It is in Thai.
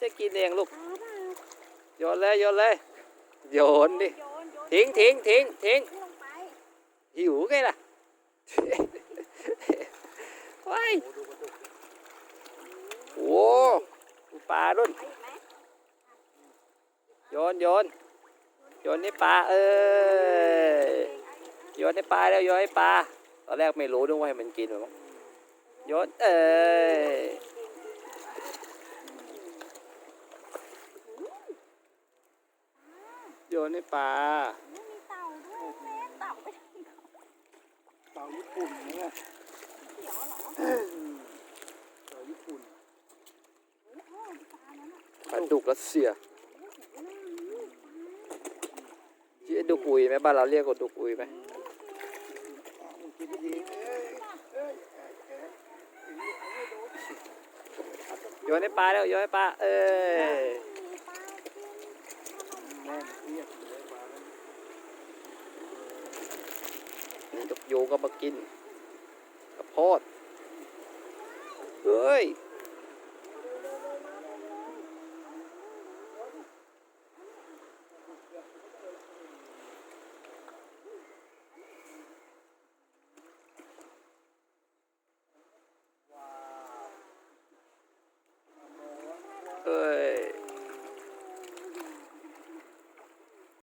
จะกินเองลูกปลาเปล่าโยนเลยโยนเลยโยนดิโยนโยนทิ้งทิ้งทิ้งทิ้งลงไปหิวไงล่ะว้ายโอ้ดูปลาดุนไปอีกไหมโยนโยนโยนให้ปลาเออโยนให้ปลาแล้วโยนให้ปลาตอนแรกไม่รู้ด้วยว่าให้มันกินหรือมั้งโยนเออ ยนให้ปลาไม่มีเต่าด้วยแม่เต่าไปทางเขาเต่าญี่ปุ่นเนี่ยเขียวเหรอเต่าญี่ปุ่นโอ้โหปลานั้นอะปลาดุกรัสเซียโอ้โหน่ารักปลาชื่อดุกอุยไหมบ้านเราเรียกว่าดุกอุยไหมโยนให้ปลาแล้วโยนให้ปลาเออ โยก็มากินกระพอดเฮ้ยเอ้ย